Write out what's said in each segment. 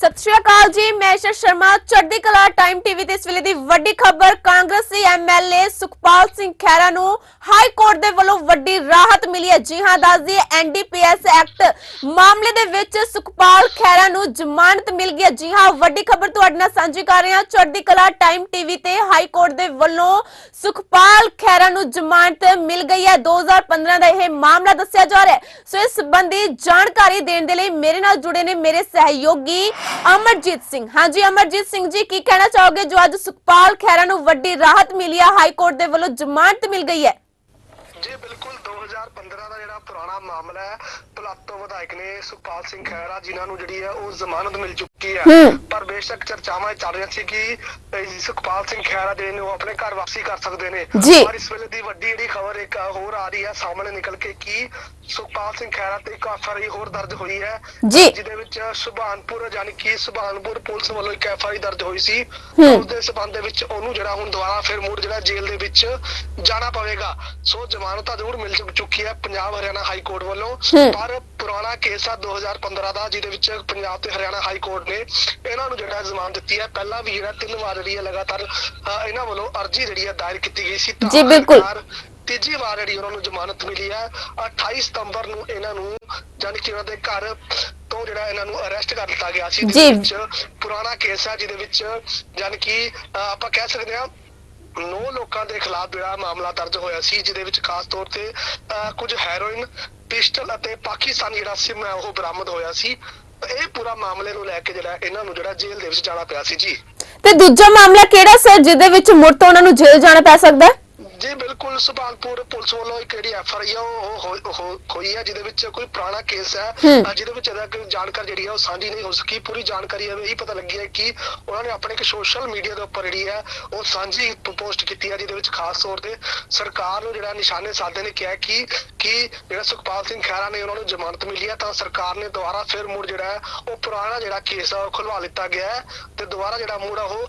ਸਤਿ ਸ਼੍ਰੀ ਅਕਾਲ ਜੀ, ਮੈਂ ਈਸ਼ਾ ਸ਼ਰਮਾ, ਚੜ੍ਹਦੀ ਕਲਾ ਟਾਈਮ ਟੀਵੀ ਤੇ ਇਸ ਵੇਲੇ ਦੀ ਵੱਡੀ ਖਬਰ, ਕਾਂਗਰਸੀ ਐਮਐਲਏ ਸੁਖਪਾਲ ਸਿੰਘ ਖਹਿਰਾ ਨੂੰ ਹਾਈ ਕੋਰਟ ਦੇ ਵੱਲੋਂ ਵੱਡੀ ਰਾਹਤ ਮਿਲੀ ਹੈ। ਜੀ ਹਾਂ ਦੱਸਦੀ ਹੈ ਐਨਡੀਪੀਐਸ ਐਕਟ ਮਾਮਲੇ ਦੇ ਵਿੱਚ ਸੁਖਪਾਲ ਖਹਿਰਾ ਨੂੰ ਜ਼ਮਾਨਤ ਮਿਲ ਗਈ ਹੈ। ਜੀ ਹਾਂ, ਵੱਡੀ ਖਬਰ ਤੁਹਾਡੇ ਨਾਲ ਸਾਂਝੀ ਕਰ ਰਹੇ ਹਾਂ। ਚੜ੍ਹਦੀ ਕਲਾ ਟਾਈਮ ਟੀਵੀ ਤੇ ਹਾਈ ਕੋਰਟ ਦੇ ਵੱਲੋਂ ਸੁਖਪਾਲ ਖਹਿਰਾ ਨੂੰ ਜ਼ਮਾਨਤ ਮਿਲ ਗਈ ਹੈ। 2015 ਦਾ ਇਹ ਮਾਮਲਾ ਦੱਸਿਆ ਜਾ ਰਿਹਾ ਹੈ। ਸੋ ਇਸ ਸੰਬੰਧੀ ਜਾਣਕਾਰੀ ਦੇਣ ਦੇ ਲਈ ਮੇਰੇ ਨਾਲ ਜੁੜੇ ਨੇ ਮੇਰੇ ਸਹਿਯੋਗੀ ਅਮਰਜੀਤ ਸਿੰਘ। ਹਾਂਜੀ ਅਮਰਜੀਤ ਸਿੰਘ ਜੀ ਕੀ ਕਹਿਣਾ ਚਾਹੋਗੇ? ਜੋ ਅੱਜ ਸੁਖਪਾਲ ਖਹਿਰਾ ਨੂੰ ਵੱਡੀ ਰਾਹਤ ਮਿਲੀ ਹੈ ਹਾਈ ਕੋਰਟ ਦੇ ਵੱਲੋਂ ਜ਼ਮਾਨਤ ਮਿਲ ਗਈ ਹੈ? ਜੀ ਬਿਲਕੁਲ। 2015 ਦਾ ਜਿਹੜਾ ਪੁਰਾਣਾ ਮਾਮਲਾ ਹੈ ਪਲਾਤੋ ਵਿਧਾਇਕ ਨੇ ਸੁਖਪਾਲ ਸਿੰਘ ਖਹਿਰਾ ਜਿਨ੍ਹਾਂ ਨੂੰ ਜਿਹੜੀ ਹੈ ਉਹ ਜ਼ਮਾਨਤ ਮਿਲ ਚੁੱਕੀ ਹੈ। ਪਰ ਬੇਸ਼ੱਕ ਚਰਚਾਵਾਂ ਚੱਲ ਰਹੀਆਂ ਸੀ ਕਿ ਸੁਖਪਾਲ ਸਿੰਘ ਖਹਿਰਾ ਜਿਹੜੇ ਨੇ ਉਹ ਆਪਣੇ ਘਰ ਵਾਪਸੀ ਕਰ ਸਕਦੇ ਨੇ। ਜੀ। ਪਰ ਇਸ ਵੇਲੇ ਦੀ ਵੱਡੀ ਜਿਹੜੀ ਖਬਰ ਇੱਕ ਹੋਰ ਆ ਰਹੀ ਹੈ ਸਾਹਮਣੇ ਨਿਕਲ ਕੇ ਕਿ ਸੁਖਪਾਲ ਸਿੰਘ ਖਹਿਰਾ ਤੇ ਐਫਆਈਆਰ ਹੋਰ ਦਰਜ ਹੋਈ ਹੈ ਜੀ। ਜਿਹਦੇ ਵਿੱਚ ਸੁਭਾਨਪੁਰ ਯਾਨੀ ਕਿ ਸੁਭਾਨਪੁਰ ਪੁਲਿਸ ਵੱਲੋਂ ਇੱਕ ਐਫਆਈਆਰ ਦਰਜ ਹੋਈ ਸੀ। ਉਸ ਦੇ ਸਬੰਧ ਦੇ ਵਿੱਚ ਉਹਨੂੰ ਜਿਹੜਾ ਹੁਣ ਦੁਬਾਰਾ ਫਿਰ ਮੁੜ ਜਿਹੜਾ ਜੇਲ੍ਹ ਦੇ ਵਿੱਚ ਜਾਣਾ ਪਵੇਗਾ ਸੋ ਜ਼ਮਾਨਤ ਤਾਂ ਜ਼ਰੂਰ ਮਿਲ ਚੁੱਕ- ਹੈ ਪੰਜਾਬ ਹਰਿਆਣਾ ਹਾਈ ਕੋਰਟ ਵੱਲੋਂ। ਪਰ ਪੁਰਾਣਾ ਕੇਸ ਆ 2015 ਦਾ ਜਿਹਦੇ ਵਿੱਚ ਪੰਜਾਬ ਤੇ ਹਰਿਆਣਾ ਹਾਈ ਕੋਰਟ ਨੇ ਇਹਨਾਂ ਨੂੰ ਜਿਹੜਾ ਜ਼ਮਾਨਤ ਦਿੱਤੀ ਹੈ ਪਹਿਲਾਂ ਵੀ ਜਿਹੜਾ ਤਿੰਨ ਵਾਰ ਜਿਹੜੀ ਹੈ ਲਗਾਤਾਰ ਇਹਨਾਂ ਵੱਲੋਂ ਅਰਜੀ ਜਿਹੜੀ ਹੈ ਦਾਇਰ ਕੀਤੀ ਗਈ ਸੀ ਤਾਂ ਜੀ, ਬਿਲਕੁਲ। ਤੀਜੀ ਵਾਰ ਜਿਹੜੀ ਉਹਨਾਂ ਨੂੰ ਜ਼ਮਾਨਤ ਮਿਲੀ ਹੈ 28 ਸਤੰਬਰ ਨੂੰ ਇਹਨਾਂ ਨੂੰ ਜਾਨੀ ਕਿ ਉਹਨਾਂ ਦੇ ਘਰ ਤੋਂ ਜਿਹੜਾ ਇਹਨਾਂ ਨੂੰ ਅਰੈਸਟ ਕਰ ਲਿੱਤਾ ਗਿਆ ਸੀ। ਜਿਹਦੇ ਵਿੱਚ ਪੁਰਾਣਾ ਕੇਸ ਹੈ ਜਿਹਦੇ ਵਿੱਚ ਜਾਨੀ ਕਿ ਆਪਾਂ ਕਹਿ ਸਕਦੇ ਹਾਂ ਨੌ ਲੋਕਾਂ ਦੇ ਖਿਲਾਫ ਜਿਹੜਾ ਮਾਮਲਾ ਦਰਜ ਹੋਇਆ ਸੀ ਜਿਹਦੇ ਵਿੱਚ ਖਾਸ ਤੌਰ ਤੇ ਕੁਝ ਹੈਰੋਇਨ ਪਿਸਟਲ ਅਤੇ ਪਾਕਿਸਤਾਨੀ ਜਿਹੜਾ ਸਿਮ ਹੈ ਉਹ ਬਰਾਮਦ ਹੋਇਆ ਸੀ। ਇਹ ਪੂਰਾ ਮਾਮਲੇ ਨੂੰ ਲੈ ਕੇ ਜਿਹੜਾ ਇਹਨਾਂ ਨੂੰ ਜਿਹੜਾ ਜੇਲ੍ਹ ਦੇ ਵਿੱਚ ਜਾਣਾ ਪਿਆ ਸੀ ਜੀ। ਤੇ ਦੂਜਾ ਮਾਮਲਾ ਕਿਹੜਾ ਸਰ ਜਿਹਦੇ ਵਿੱਚ ਮੁੜ ਤੋਂ ਉਹਨਾਂ ਨੂੰ ਜੇਲ੍ਹ ਜਾਣਾ ਪੈ ਸਕਦਾ ਹੈ? ਜੀ ਬਿਲਕੁਲ ਸੁਭਾਨਪੁਰ ਪੁਲਿਸ ਵੱਲੋਂ ਇੱਕ ਜਿਹੜੀ ਐਫ ਆਈ ਆ ਉਹ ਹੋਈ ਹੈ ਜਿਹਦੇ ਵਿੱਚ ਕੋਈ ਪੁਰਾਣਾ ਕੇਸ ਹੈ। ਜਿਹਦੇ ਵਿੱਚ ਇਹਦਾ ਕੋਈ ਜਾਣਕਾਰੀ ਜਿਹੜੀ ਹੈ ਉਹ ਸਾਂਝੀ ਨਹੀਂ ਹੋ ਸਕੀ। ਪੂਰੀ ਜਾਣਕਾਰੀ ਇਹ ਹੀ ਪਤਾ ਲੱਗੀ ਹੈ ਕਿ ਉਹਨਾਂ ਨੇ ਆਪਣੇ ਇੱਕ ਸੋਸ਼ਲ ਮੀਡੀਆ ਦੇ ਉੱਪਰ ਜਿਹੜੀ ਹੈ ਉਹ ਸਾਂਝੀ ਪੋਸਟ ਕੀਤੀ ਹੈ ਜਿਹਦੇ ਵਿੱਚ ਖਾਸ ਤੌਰ ਤੇ ਸਰਕਾਰ ਨੂੰ ਜਿਹੜਾ ਨਿਸ਼ਾਨੇ ਸਾਧੇ ਨੇ ਕਿਹਾ ਕਿ ਕਿ ਜਿਹੜਾ ਸੁਖਪਾਲ ਸਿੰਘ ਖਹਿਰਾ ਨੇ ਉਹਨਾਂ ਨੂੰ ਜ਼ਮਾਨਤ ਮਿਲੀ ਹੈ ਤਾਂ ਸਰਕਾਰ ਨੇ ਦੁਬਾਰਾ ਫਿਰ ਮੁੜ ਜਿਹੜਾ ਉਹ ਪੁਰਾਣਾ ਜਿਹੜਾ ਕੇਸ ਆ ਉਹ ਖੁਲਵਾ ਲਿੱਤਾ ਗਿਆ ਤੇ ਦੁਬਾਰਾ ਜਿਹੜਾ ਮੁੜ ਆ ਉਹ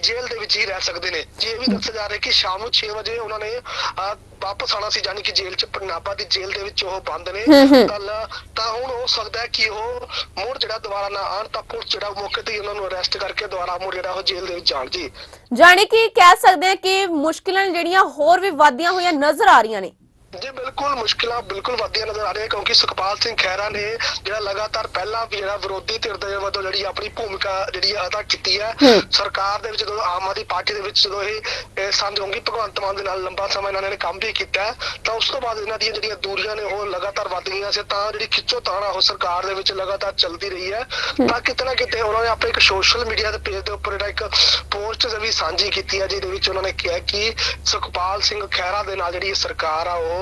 ਜੇਲ੍ਹ ਦੇ ਵਿੱਚ ਹੀ ਰਹਿ ਸਕਦੇ ਨੇ। ਜੀ ਇਹ ਵੀ ਦੱਸਿਆ ਜਾ ਰਿਹਾ ਕਿ ਸ਼ਾਮ ਨੂੰ 6 ਵਜੇ ਉਹਨਾਂ ਨੇ ਅਹ, ਵਾਪਸ ਆਣਾ ਸੀ ਜਾਨੀ ਕਿ ਜੇਲ੍ਹ ਚ ਪਨਾਬਾ ਦੀ ਜੇਲ੍ਹ ਦੇ ਵਿੱਚ ਉਹ ਬੰਦ ਨੇ। ਹੂੰ ਹੂੰ। ਕੱਲ ਤਾਂ ਹੁਣ ਹੋ ਸਕਦਾ ਹੈ ਕਿ ਉਹ ਮੁੜ ਜਿਹੜਾ ਦੁਬਾਰਾ ਨਾ ਆਣ ਤਾਂ ਪੁਲਿਸ ਜਿਹੜਾ ਮੌਕੇ ਤੇ ਹੀ ਉਹਨਾਂ ਨੂੰ ਅਰੈਸਟ ਕਰਕੇ ਦੁਬਾਰਾ ਮੁੜ ਜਿਹੜਾ ਉਹ ਜੇਲ੍ਹ ਦੇ ਵਿੱਚ ਜਾਣ ਜੀ। ਜਾਣੀ ਕਿ ਕਹਿ ਸਕਦੇ ਹਾਂ ਕਿ ਮੁਸ਼ਕਿਲਾਂ ਜਿਹੜੀਆਂ ਹੋਰ ਵੀ ਵਾਧੀਆਂ ਹੋਈਆਂ ਨਜ਼ਰ ਆ ਰਹੀਆਂ ਨੇ। ਜੀ ਬਿਲਕੁਲ ਮੁਸ਼ਕਿਲਾਂ ਬਿਲਕੁਲ ਵਧੀਆਂ ਨਜ਼ਰ ਆ ਰਹੀਆਂ ਕਿਉਂਕਿ ਸੁਖਪਾਲ ਸਿੰਘ ਖਹਿਰਾ ਨੇ ਜਿਹੜਾ ਲਗਾਤਾਰ ਪਹਿਲਾਂ ਵੀ ਜਿਹੜਾ ਵਿਰੋਧੀ ਧਿਰ ਦੇ ਵੱਲੋਂ ਜਿਹੜੀ ਆਪਣੀ ਭੂਮਿਕਾ ਜਿਹੜੀ ਅਦਾ ਕੀਤੀ ਹੈ। ਸਰਕਾਰ ਦੇ ਵਿੱਚ ਜਦੋਂ ਆਮ ਆਦਮੀ ਪਾਰਟੀ ਦੇ ਵਿੱਚ ਜਦੋਂ ਇਹ ਸਮਝੋਂਗੀ ਭਗਵੰਤ ਮਾਨ ਦੇ ਨਾਲ ਲੰਬਾ ਸਮਾਂ ਇਹਨਾਂ ਨੇ ਕੰਮ ਵੀ ਕੀਤਾ ਤਾਂ ਉਸ ਤੋਂ ਬਾਅਦ ਇਹਨਾਂ ਦੀਆਂ ਜਿਹੜੀਆਂ ਦੂਰੀਆਂ ਨੇ ਉਹ ਲਗਾਤਾਰ ਵੱਧ ਗਈਆਂ ਸੀ ਤਾਂ ਜਿਹੜੀ ਖਿੱਚੋ ਤਾਣਾ ਉਹ ਸਰਕਾਰ ਦੇ ਵਿੱਚ ਲਗਾਤਾਰ ਚੱਲਦੀ ਰਹੀ ਹੈ ਤਾਂ ਕਿਤੇ ਨਾ ਕਿਤੇ ਉਹਨਾਂ ਨੇ ਆਪਣੇ ਇੱਕ ਸੋਸ਼ਲ ਮੀਡੀਆ ਦੇ ਪੇਜ ਦੇ ਉੱਪਰ ਜਿਹੜਾ ਇੱਕ ਪੋਸਟ ਵੀ ਸਾਂਝੀ ਕੀਤੀ ਹੈ ਜਿਹਦੇ ਵਿੱਚ ਉਹਨਾਂ ਨੇ ਕਿਹਾ ਕਿ ਸੁਖਪਾਲ ਸਿੰਘ ਖਹਿਰਾ ਦੇ ਨਾਲ ਜਿਹੜੀ ਸਰਕਾਰ ਆ ਉਹ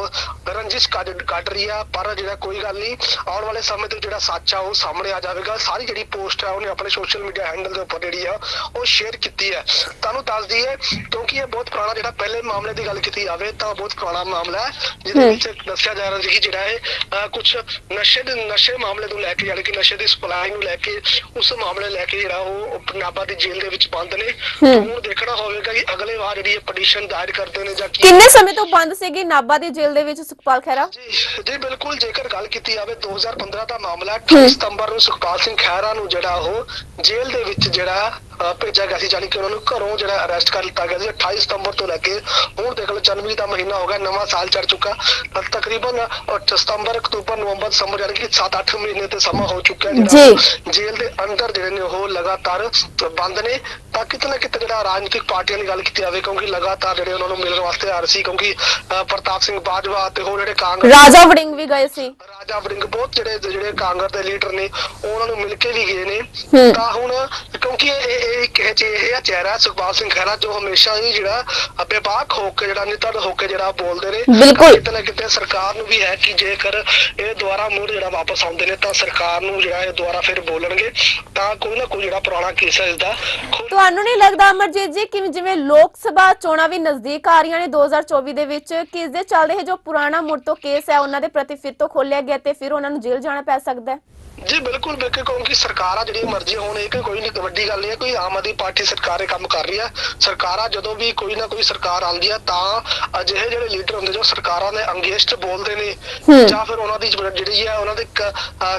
ਰੰਜਿਸ਼ ਕੱਢ ਰਹੀ ਆ ਪਰ ਜਿਹੜਾ ਕੋਈ ਗੱਲ ਨਹੀਂ ਆਉਣ ਵਾਲੇ ਸਮੇਂ ਤੇ ਜਿਹੜਾ ਸੱਚ ਆ ਉਹ ਸਾਹਮਣੇ ਆ ਜਾਵੇਗਾ ਸਾਰੀ ਜਿਹੜੀ ਪੋਸਟ ਆ ਉਹਨੇ ਆਪਣੇ ਸੋਸ਼ਲ ਮੀਡੀਆ ਹੈਂਡਲ ਦੇ ਉੱਪਰ ਜਿਹੜੀ ਆ ਉਹ ਸ਼ੇਅਰ ਕੀਤੀ ਹੈ ਤੁਹਾਨੂੰ ਦੱਸ ਦਈਏ ਕਿਉਂਕਿ ਇਹ ਬਹੁਤ ਪੁਰਾਣਾ ਜਿਹੜਾ ਪਹਿਲੇ ਮਾਮਲੇ ਦੀ ਗੱਲ ਕੀਤੀ ਜਾਵੇ ਤਾਂ ਬਹੁਤ ਪੁਰਾਣਾ ਮਾਮਲਾ ਹੈ ਜਿਹਦੇ। ਵਿੱਚ ਦੱਸਿਆ ਜਾ ਰਿਹਾ ਸੀ ਕਿ ਜਿਹੜਾ ਇਹ ਕੁਝ ਨਸ਼ੇ ਦੇ ਨਸ਼ੇ ਮਾਮਲੇ ਨੂੰ ਲੈ ਕੇ ਯਾਨੀ ਕਿ ਨਸ਼ੇ ਦੀ ਸਪਲਾਈ ਨੂੰ ਲੈ ਕੇ ਉਸ ਮਾਮਲੇ ਲੈ ਕੇ ਜਿਹੜਾ ਉਹ ਪੰਜਾਬਾ ਦੀ ਜੇਲ੍ਹ ਦੇ ਵਿੱਚ ਬੰਦ ਨੇ। ਹੁਣ ਦੇਖਣਾ ਹੋਵੇਗਾ ਕਿ ਅਗਲੇ ਵਾਰ ਜਿਹੜੀ ਇਹ ਪਟੀਸ਼ਨ ਦਾਇਰ ਕਰਦੇ ਨੇ ਜਾਂ ਕੀ ਕਿੰਨੇ ਸਮੇਂ ਤੋਂ ਬੰਦ ਸੀਗੀ ਨਾਭਾ ਦੀ ਜੇਲ੍ਹ ਦੇ ਵਿੱਚ ਸੁਖਪਾਲ ਖਹਿਰਾ? ਜੀ ਜੀ ਬਿਲਕੁਲ ਜੇਕਰ ਗੱਲ ਕੀਤੀ ਜਾਵੇ 2015 ਦਾ ਮਾਮਲਾ ਹੈ, 28 ਸਤੰਬਰ ਨੂੰ ਸੁਖਪਾਲ ਸਿੰਘ ਖਹਿਰਾ ਨੂੰ ਜਿਹੜਾ ਉਹ ਜੇਲ੍ਹ ਦੇ ਵਿੱਚ ਜਿਹੜਾ ਭੇਜਿਆ ਗਿਆ ਸੀ ਯਾਨੀ ਕਿ ਉਹਨਾਂ ਨੂੰ ਘਰੋਂ ਜਿਹੜਾ ਅਰੈਸਟ ਕਰ ਲਿੱਤਾ ਗਿਆ ਸੀ। 28 ਸਤੰਬਰ ਤੋਂ ਲੈ ਕੇ ਹੁਣ ਦੇਖ ਲਓ ਜਨਵਰੀ ਦਾ ਮਹੀਨਾ ਹੋ ਗਿਆ ਨਵਾਂ ਸਾਲ ਚੜ ਚੁੱਕਾ। ਤਾਂ ਤਕਰੀਬਨ ਸਤੰਬਰ ਅਕਤੂਬਰ ਨਵੰਬਰ ਦਸੰਬਰ ਯਾਨੀ ਕਿ 7-8 ਮਹੀਨੇ ਤੇ ਸਮਾਂ ਹੋ ਚੁੱਕਿਆ ਜਿਹੜਾ ਜੇਲ੍ਹ ਦੇ ਅੰਦਰ ਜਿਹੜੇ ਨੇ ਉਹ ਲਗਾਤਾਰ ਬੰਦ ਨੇ। ਤਾਂ ਕਿਤੇ ਨਾ ਕਿਤੇ ਜਿਹੜਾ ਰਾਜਨੀਤਿਕ ਪਾਰਟੀਆਂ ਦੀ ਗੱਲ ਕੀਤੀ ਜਾਵੇ ਕਿਉਂਕਿ ਲਗਾਤਾਰ ਜਿਹੜੇ ਉਹਨਾਂ ਨੂੰ ਮਿਲਣ ਵਾਸਤੇ ਆ ਰਹੇ ਸੀ ਕਿਉਂਕਿ ਪ੍ਰਤਾਪ ਸਿੰਘ ਬਾਜਵਾ ਤੇ ਹੋਰ ਜਿਹੜੇ ਕਾਂਗਰਸ ਰਾਜਾ ਵੜਿੰਗ ਵੀ ਗਏ ਸੀ। ਰਾਜਾ ਵੜਿੰਗ ਬਹੁਤ ਜਿਹੜੇ ਜਿਹੜੇ ਕਾਂਗਰਸ ਦੇ ਲੀਡਰ ਨੇ ਉਹ ਉਹਨਾਂ ਨੂੰ ਮਿਲ ਕੇ ਵੀ ਗਏ ਨੇ। ਤਾਂ ਹੁਣ ਕਿਉਂਕਿ ਇਹ they ਇਹ ਇੱਕ ਇਹ ਇਹ ਚਿਹਰਾ ਹੈ ਸੁਖਪਾਲ ਸਿੰਘ ਖਹਿਰਾ ਜੋ ਹਮੇਸ਼ਾ ਹੀ ਜਿਹੜਾ ਬੇਬਾਕ ਹੋ ਕੇ ਜਿਹੜਾ ਨਿਤਰ ਹੋ ਕੇ ਜਿਹੜਾ ਬੋਲਦੇ ਨੇ ਬਿਲਕੁਲ। ਕਿਤੇ ਨਾ ਕਿਤੇ ਸਰਕਾਰ ਨੂੰ ਵੀ ਹੈ ਕਿ ਜੇਕਰ ਇਹ ਦੁਬਾਰਾ ਮੁੜ ਜਿਹੜਾ ਵਾਪਸ ਆਉਂਦੇ ਨੇ ਤਾਂ ਸਰਕਾਰ ਨੂੰ ਜਿਹੜਾ ਇਹ ਦੁਬਾਰਾ ਫਿਰ ਬੋਲਣਗੇ ਤਾਂ ਕੋਈ ਨਾ ਕੋਈ ਜਿਹੜਾ ਪੁਰਾਣਾ ਕੇਸ ਹੈ ਇਸ ਦਾ ਤੁਹਾਨੂੰ ਨਹੀਂ ਲੱਗਦਾ ਅਮਰਜੀਤ ਜੀ ਕਿ ਜਿਵੇਂ ਲੋਕ ਸਭਾ ਚੋਣਾਂ ਵੀ ਨਜ਼ਦੀਕ ਆ ਰਹੀਆਂ ਨੇ 2024 ਦੇ ਵਿੱਚ ਕਿ ਇਸ ਦੇ ਚੱਲਦੇ ਇਹ ਜੋ ਪੁਰਾਣਾ ਮੁੜ ਤੋਂ ਕੇਸ ਹੈ ਉਹਨਾਂ ਦੇ ਪ੍ਰਤੀ ਫਿਰ ਤੋਂ ਖੋਲਿਆ ਗਿਆ ਤੇ ਫਿਰ ਉਹਨਾਂ ਨੂੰ ਜੇਲ੍ਹ ਜਾਣਾ ਪੈ ਸਕਦਾ ਹੈ ਜੀ ਬਿਲਕੁਲ ਬਿਲਕੁਲ ਕਿਉਂਕਿ ਸਰਕਾਰਾਂ ਜਿਹੜੀਆਂ ਮਰਜ਼ੀ ਹੋਣ ਇਹ ਕੋਈ ਨਹੀਂ ਵੱਡੀ ਗੱਲ ਨਹੀਂ ਹੈ ਕੋਈ ਆਮ ਆਦਮੀ ਪਾਰਟੀ ਸਰਕਾਰ ਇਹ ਕੰਮ ਕਰ ਰਹੀ ਹੈ। ਸਰਕਾਰਾਂ ਜਦੋਂ ਵੀ ਕੋਈ ਨਾ ਕੋਈ ਸਰਕਾਰ ਆਉਂਦੀ ਹੈ ਤਾਂ ਅਜਿਹੇ ਜਿਹੜੇ ਲੀਡਰ ਹੁੰਦੇ ਜੋ ਸਰਕਾਰਾਂ ਦੇ ਅੰਗੇਸਟ ਬੋਲਦੇ ਨੇ। ਜਾਂ ਫਿਰ ਉਹਨਾਂ ਦੀ ਜਿਹੜੀ ਹੈ ਉਹਨਾਂ ਦੇ ਕ-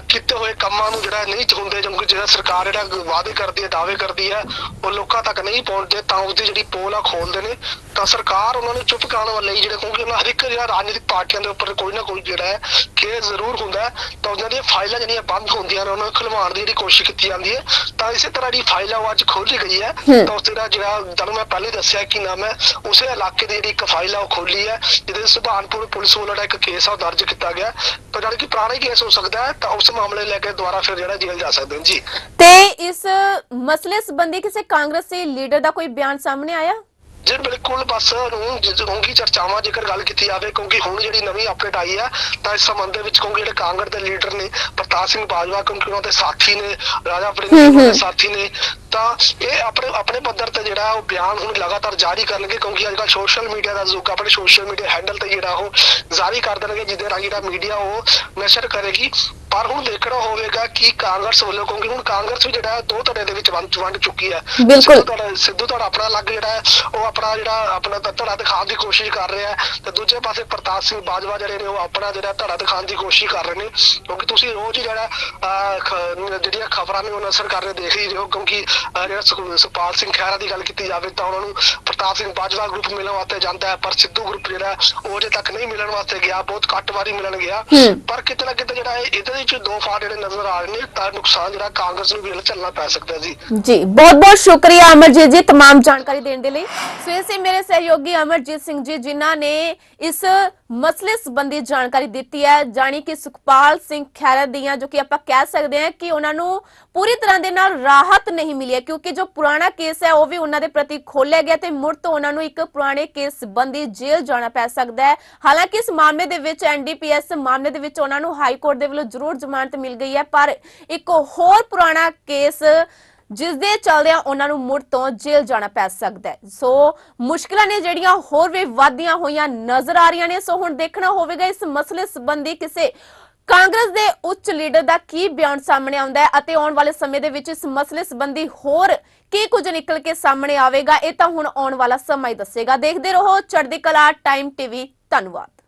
ਕੀਤੇ ਹੋਏ ਕੰਮਾਂ ਨੂੰ ਜਿਹੜਾ ਨਹੀਂ ਚਾਹੁੰਦੇ ਜਿਵੇਂ ਜਿਹੜਾ ਸਰਕਾਰ ਜਿਹੜਾ ਵਾਅਦੇ ਕਰਦੀ ਹੈ ਦਾਅਵੇ ਕਰਦੀ ਹੈ ਉਹ ਲੋਕਾਂ ਤੱਕ ਨਹੀਂ ਪਹੁੰਚਦੇ ਤਾਂ ਉਹਦੀ ਜਿਹੜੀ ਪੋਲ ਆ ਖੋਲਦੇ ਨੇ। ਤਾਂ ਸਰਕਾਰ ਉਹਨਾਂ ਨੂੰ ਚੁੱਪ ਕਰਾਉਣ ਵਾਲੀ ਜਿਹੜੀ ਕਿਉਂਕਿ ਉਹਨਾਂ ਹਰ ਇੱਕ ਜਿਹੜਾ ਰਾਜਨੀਤਿਕ ਪਾਰਟੀਆਂ ਦੇ ਉੱਪਰ ਕੋਈ ਨਾ ਕੋਈ ਜਿਹੜਾ ਹੈ ਕੇਸ ਜ਼ਰੂਰ ਹੁੰਦਾ ਤਾਂ ਉਹਨਾਂ ਦੀਆਂ ਫਾਈਲਾਂ ਜਿਹੜੀਆਂ ਬੰਦ ਹੁੰਦੀਆਂ ਨੇ ਉਹਨਾਂ ਨੂੰ ਖੁਲਵਾਉਣ ਦੀ ਜਿਹੜੀ ਕੋਸ਼ਿਸ਼ ਕੀਤੀ ਜਾਂਦੀ ਹੈ। ਤਾਂ ਇਸੇ ਤਰ੍ਹਾਂ ਦੀ ਫਾਈਲ ਉਹ ਅੱਜ ਖੋਲੀ ਗਈ ਹੈ। ਤਾਂ ਉਸ ਦਾ ਜਿਹੜਾ ਤੁਹਾਨੂੰ ਮੈਂ ਪਹਿਲੇ ਦੱਸਿਆ ਕਿ ਨਾਮ ਹੈ ਉਸੇ ਇਲਾਕੇ ਦੀ ਜਿਹੜੀ ਇੱਕ ਫਾਈਲ ਆ ਉਹ ਖੋਲੀ ਹੈ ਜਿਹਦੇ ਸੁਭਾਨਪੁਰ ਪੁਲਿਸ ਵੱਲੋਂ ਜਿਹੜਾ ਇੱਕ ਕੇਸ ਆ ਦਰਜ ਕੀਤਾ ਗਿਆ ਤਾਂ ਜਿਹੜਾ ਕਿ ਪੁਰਾਣਾ ਕੇਸ ਹੋ ਸਕਦਾ ਹੈ ਤਾਂ ਉਸ ਮਾਮਲੇ ਲੈ ਕੇ ਦੁਬਾਰਾ ਫਿਰ ਜਿਹੜਾ ਜੇਲ੍ਹ ਜਾ ਸਕਦੇ ਨੇ ਜੀ। ਤੇ ਇਸ ਮਸਲੇ ਸੰਬੰਧੀ ਕਿਸੇ ਕਾਂਗਰਸੀ ਲੀਡਰ ਦਾ ਕੋਈ ਬਿਆਨ ਸਾਹਮਣੇ ਆਇਆ? ਜੀ ਬਿਲਕੁਲ ਬਸ ਹੋਂਗੀ ਚਰਚਾਵਾਂ ਜੇਕਰ ਗੱਲ ਕੀਤੀ ਜਾਵੇ ਕਿਉਂਕਿ ਹੁਣ ਜਿਹੜੀ ਨਵੀਂ ਅਪਡੇਟ ਆਈ ਹੈ ਤਾਂ ਇਸ ਸੰਬੰਧ ਦੇ ਵਿੱਚ ਕਿਉਂਕਿ ਜਿਹੜੇ ਕਾਂਗਰਸ ਦੇ ਲੀਡਰ ਨੇ ਪ੍ਰਤਾਪ ਸਿੰਘ ਬਾਜਵਾ ਕਿਉਂਕਿ ਉਹਨਾਂ ਦੇ ਸਾਥੀ ਨੇ ਰਾਜਾ ਹੂੰ। ਦੇ ਸਾਥੀ ਨੇ ਤਾਂ ਇਹ ਆਪਣੇ ਆਪਣੇ ਪੱਧਰ ਤੇ ਜਿਹੜਾ ਉਹ ਬਿਆਨ ਹੁਣ ਲਗਾਤਾਰ ਜਾਰੀ ਕਰਨਗੇ ਕਿਉਂਕਿ ਅੱਜ ਕੱਲ੍ਹ ਸੋਸ਼ਲ ਮੀਡੀਆ ਦਾ ਆ, ਆਪਣੇ ਸੋਸ਼ਲ ਮੀਡੀਆ ਹੈਂਡਲ ਤੇ ਜਿਹੜਾ ਉਹ ਜਾਰੀ ਕਰ ਦੇਣਗੇ ਜਿਹਦੇ ਰਾਹੀਂ ਜਿਹੜਾ ਮੀਡੀਆ ਉਹ ਨਸ਼ਰ ਕਰੇਗੀ ਪਰ ਹੁਣ ਦੇਖਣਾ ਹੋਵੇਗਾ ਕਿ ਕਾਂਗਰਸ ਵੱਲੋਂ ਕਿਉਂਕਿ ਹੁਣ ਕਾਂਗਰਸ ਵੀ ਜਿਹੜਾ ਦੋ ਧੜੇ ਦੇ ਵਿੱਚ ਵੰਡ ਵੰਡ ਚੁੱਕੀ ਹੈ। ਬਿਲਕੁਲ। ਸਿੱਧੂ ਧੜਾ ਆਪਣਾ ਅਲੱਗ ਜਿਹੜਾ ਹੈ ਉਹ ਆਪਣਾ ਜਿਹੜਾ ਆਪਣਾ ਧੜਾ ਦਿਖਾਉਣ ਦੀ ਕੋਸ਼ਿਸ਼ ਕਰ ਰਿਹਾ ਤੇ ਦੂਜੇ ਪਾਸੇ ਪ੍ਰਤਾਪ ਸਿੰਘ ਬਾਜਵਾ ਜਿਹੜੇ ਨੇ ਉਹ ਆਪਣਾ ਜਿਹੜਾ ਧੜਾ ਦਿਖਾਉਣ ਦੀ ਕੋਸ਼ਿਸ਼ ਕਰ ਰਹੇ ਨੇ। ਕਿਉਂਕਿ ਤੁਸੀਂ ਰੋਜ਼ ਹੀ ਜਿਹੜਾ ਜਿਹੜੀਆਂ ਖਬਰਾਂ ਨੇ ਉਹ ਨਸਰ ਕਰ ਰਹੇ ਦੇਖ ਹੀ ਰਹੇ ਹੋ। ਕਿਉਂਕਿ ਜਿਹੜਾ ਸੁਖਪਾਲ ਸਿੰਘ ਖਹਿਰਾ ਦੀ ਗੱਲ ਕੀਤੀ ਜਾਵੇ ਤਾਂ ਉਹਨਾਂ ਨੂੰ ਪ੍ਰਤਾਪ ਸਿੰਘ ਬਾਜਵਾ ਗਰੁੱਪ ਮਿਲਣ ਵਾਸਤੇ ਜਾਂਦਾ ਹੈ ਪਰ ਸਿੱਧੂ ਗਰੁੱਪ ਜਿਹੜਾ ਉਹ ਅਜੇ ਤੱਕ ਨਹੀਂ ਮਿਲਣ ਵਾਸਤੇ ਗਿਆ। ਬਹੁਤ ਘੱਟ ਵਾਰੀ ਮਿਲਣ ਗਿਆ। ਪਰ ਕਿਤੇ ਨਾ ਕਿਤੇ ਜਿਹੜਾ ਇਹ- ਇਹਦੇ ਵਿੱਚ ਦੋ ਫਾੜ ਜਿਹੜੇ ਨਜ਼ਰ ਆ ਰਹੇ ਨੇ ਤਾਂ ਨੁਕਸਾਨ ਜਿਹੜਾ ਕਾਂਗਰਸ ਨੂੰ ਵੀ ਇਹਦਾ ਝੱਲਣਾ ਪੈ ਸਕਦਾ ਜੀ ਜੀ ਬਹੁਤ ਬਹੁਤ ਸ਼ੁਕਰੀਆ ਅਮਰਜੀਤ ਜੀ तमाम ਜਾਣਕਾਰੀ ਦੇਣ ਦੇ ਲਈ ਸੋ ਇਹ ਸੀ ਮੇਰੇ ਸਹਿਯੋਗੀ ਅਮਰਜੀਤ ਸਿੰਘ ਜੀ ਜਿਨ੍ਹਾਂ ਨੇ ਇਸ ਮਸਲੇ ਸੰਬੰਧੀ ਜਾਣਕਾਰੀ ਦਿੱਤੀ ਹੈ ਜਾਣੀ ਕਿ ਸੁਖਪਾਲ ਸਿੰਘ ਖੈਰਾ ਦੀਆਂ ਜੋ ਕਿ ਆਪਾਂ ਕਹਿ ਸਕਦੇ ਹਾਂ ਕਿ ਉਹਨਾਂ ਨੂੰ ਪੂਰੀ ਤਰ੍ਹਾਂ ਦੇ ਨਾਲ ਰਾਹਤ ਨਹੀਂ ਮਿਲੀ ਹੈ ਕਿਉਂਕਿ ਜੋ ਪੁਰਾਣਾ ਕੇਸ ਹੈ ਉਹ ਵੀ ਉਹਨਾਂ ਦੇ ਪ੍ਰਤੀ ਖੋਲਿਆ ਗਿਆ ਤੇ ਮੁੜ ਤੋਂ ਉਹਨਾਂ ਨੂੰ ਇੱਕ ਪੁਰਾਣੇ ਕੇਸ ਸੰਬੰਧੀ ਜੇਲ੍ਹ ਜਾਣਾ ਪੈ ਸਕਦਾ ਹੈ ਹਾਲਾਂਕਿ ਇਸ ਮਾਮਲੇ ਦੇ ਵਿੱਚ ਐਨਡੀਪੀਐਸ ਮਾਮਲੇ ਦੇ ਵਿੱਚ ਉਹਨਾਂ ਨੂੰ ਹਾਈ ਕੋਰਟ ਦੇ ਵੱਲੋਂ ਜ਼ਰੂਰ ਜ਼ਮਾਨਤ ਮਿਲ ਗਈ ਹੈ, ਪਰ ਇੱਕ ਹੋਰ ਪੁਰਾਣਾ ਕੇਸ ਜਿਸ ਦੇ ਚੱਲਦਿਆਂ ਉਹਨਾਂ ਨੂੰ ਮੁੜ ਤੋਂ ਜੇਲ੍ਹ ਜਾਣਾ ਪੈ ਸਕਦਾ ਹੈ। ਸੋ ਮੁਸ਼ਕਲਾਂ ਨੇ ਜਿਹੜੀਆਂ ਹੋਰ ਵੀ ਵਾਧੀਆਂ ਹੋਈਆਂ ਨਜ਼ਰ ਆ ਰਹੀਆਂ ਨੇ, ਸੋ ਹੁਣ ਦੇਖਣਾ ਹੋਵੇਗਾ ਇਸ ਮਸਲੇ ਸੰਬੰਧੀ ਕਿਸੇ ਕਾਂਗਰਸ ਦੇ ਉੱਚ ਲੀਡਰ ਦਾ ਕੀ ਬਿਆਨ ਸਾਹਮਣੇ ਆਉਂਦਾ ਹੈ ਅਤੇ ਆਉਣ ਵਾਲੇ ਸਮੇਂ ਦੇ ਵਿੱਚ ਇਸ ਮਸਲੇ ਸੰਬੰਧੀ ਹੋਰ ਕੀ ਕੁਝ ਨਿਕਲ ਕੇ ਸਾਹਮਣੇ ਆਵੇਗਾ, ਇਹ ਤਾਂ ਹੁਣ ਆਉਣ ਵਾਲਾ ਸਮਾਂ ਹੀ ਦੱਸੇਗਾ। ਦੇਖਦੇ ਰਹੋ ਚੜ੍ਹਦੀ ਕਲਾ ਟਾਈਮ ਟੀਵੀ, ਧੰਨਵਾਦ।